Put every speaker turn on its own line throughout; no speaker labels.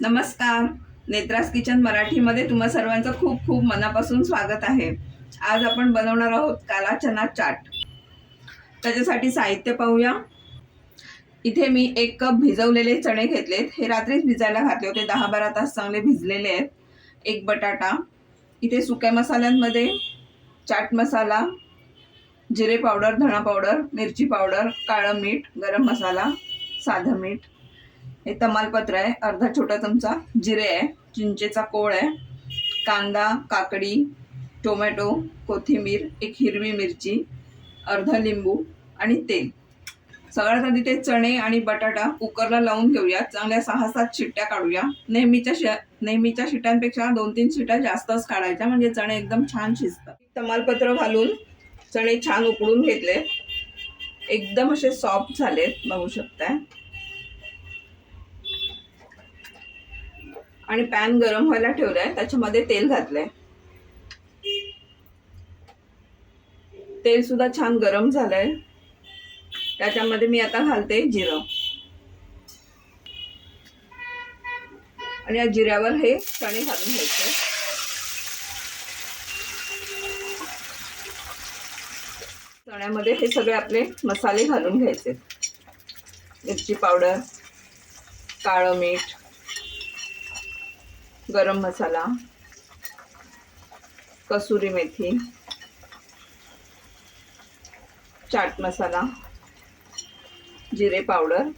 नमस्कार. नेत्रास किचन मराठीमध्ये तुम्हा सर्वांचं खूप खूप मनापासून स्वागत आहे. आज आपण बनवणार आहोत काला चना चाट. त्याच्यासाठी साहित्य पाहूया. इथे मी एक कप भिजवलेले चणे घेतलेत. हे रात्रीच भिजायला घातले होते. दहा बारा तास चांगले भिजलेले आहेत. एक बटाटा. इथे सुक्या मसाल्यांमध्ये चाट मसाला जिरे पावडर धणा पावडर मिरची पावडर काळं मीठ गरम मसाला साधं मीठ हे तमालपत्र आहे. अर्धा छोटा चमचा जिरे आहे. चिंचेचा कोळ आहे. कांदा काकडी टोमॅटो कोथिंबीर एक हिरवी मिरची अर्धा लिंबू आणि तेल. सगळ्यात आधी ते चणे आणि बटाटा कुकरला लावून घेऊया. चांगल्या सहा सात शिट्ट्या काढूया. नेहमीच्या शि नेहमीच्या शिट्ट्यांपेक्षा दोन तीन शिट्ट्या जास्तच काढायच्या. म्हणजे चणे एकदम छान शिजतात. तमालपत्र घालून चणे छान उकडून घेतले. एकदम असे सॉफ्ट झालेत बघू शकताय. आणि पॅन गरम व्हायला ठेवलाय त्याच्यामध्ये तेल घातलंय. तेल सुद्धा छान गरम झालंय. त्याच्यामध्ये मी आता घालते जिरं. आणि या जिऱ्यावर हे चणे घालून घ्यायचे. चण्यामध्ये हे सगळे आपले मसाले घालून घ्यायचे. मिरची पावडर काळं मीठ. गरम मसाला कसुरी मेथी चाट मसाला जिरे पावडर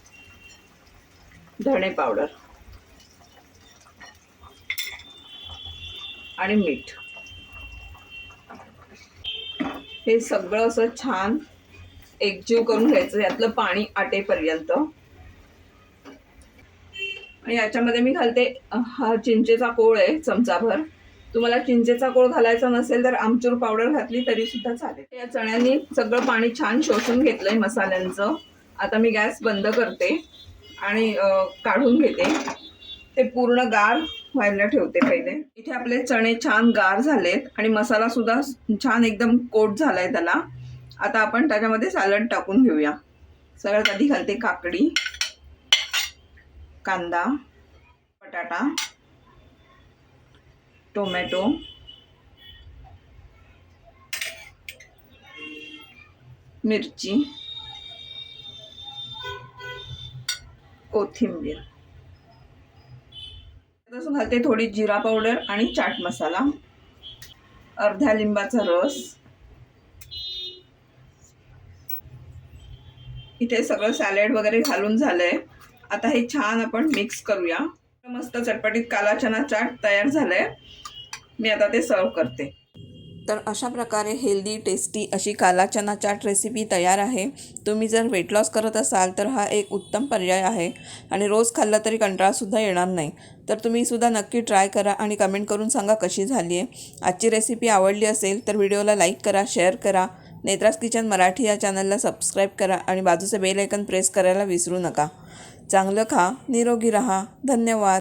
धणे पावडर आणि मीठ. हे सगळं असं छान एकजीव करून घ्यायचं यातलं पाणी आटेपर्यंत. आणि याच्यामध्ये मी घालते हा चिंचेचा कोळ आहे चमचाभर. तुम्हाला चिंचेचा कोळ घालायचा नसेल तर आमचूर पावडर घातली तरी सुद्धा चालेल. या चण्यांनी सगळं पाणी छान शोषून घेतलंय मसाल्यांचं. आता मी गॅस बंद करते आणि काढून घेते. ते पूर्ण गार व्हायला ठेवते पहिले. इथे आपले चणे छान गार झालेत आणि मसाला सुद्धा छान एकदम कोट झालाय त्याला. आता आपण त्याच्यामध्ये सॅलड टाकून घेऊया. सगळ्यात आधी घालते काकडी. कांदा बटाटा टोमॅटो मिरची कोथिंबीर. तसं घालते थोडी जिरा पावडर आणि चाट मसाला. अर्ध्या लिंबाचा रस. इथे सगळं सॅलड वगैरे घालून झालंय. आता हे छान आपण मिक्स करूया. मस्त चटपटीत काला चना चाट तयार झालंय. मी आता ते सर्व करते. तर अशा प्रकारे हेल्दी टेस्टी अशी काला चना चाट रेसिपी तयार आहे. तुम्ही जर वेट लॉस करत असाल तर हा एक उत्तम पर्याय आहे. आणि रोज खाल्ला तरी कंटाळासुद्धा येणार नाही. तर तुम्हीसुद्धा नक्की ट्राय करा आणि कमेंट करून सांगा कशी झाली आहे. आजची रेसिपी आवडली असेल तर व्हिडिओला लाईक करा शेअर करा. नेत्रास किचन मराठी या चॅनलला सबस्क्राईब करा आणि बाजूचं बेल आयकन प्रेस करायला विसरू नका. चांगलं खा निरोगी रहा. धन्यवाद.